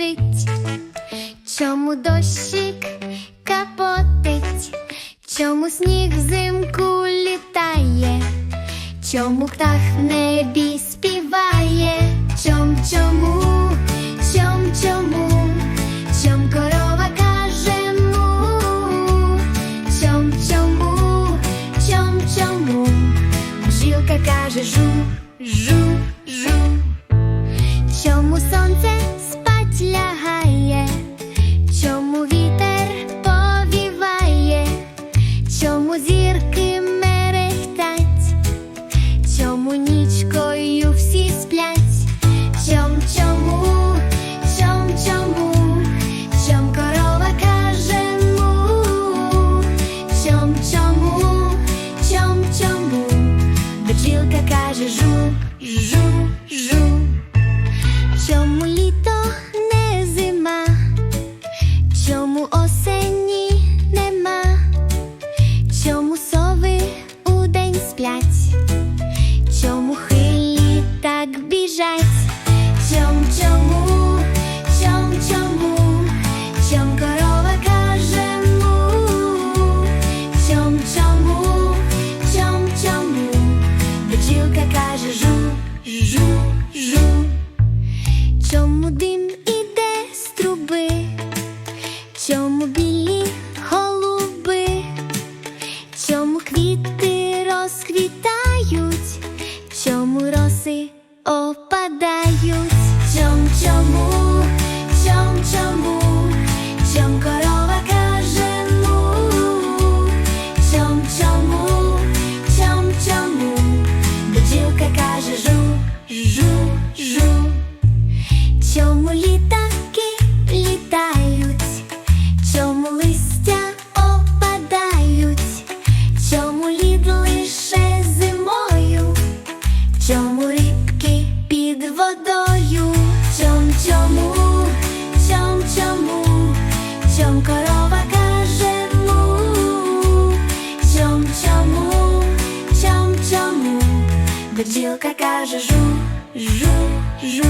біжить, чому дощик капотить, чому сніг взимку літає, чому птах в небі співає, чом чому, чом чому, чом корова каже му, чом чому, чом чому, бжілка каже жу, жу, жу. Чому сонце чому зірки мерехтать, чому нічкою всі сплять, чом чому, чом чому, чом корова каже чом чому, чом чому, бджілка каже жу, жу. З труби? Чому білі голуби? Чому квіти розквітають? Чому роси опадають? Під водою, чом чому, чом чому, чом корова каже му, чом чому, чом чому, бджілка каже жу, жу, жу.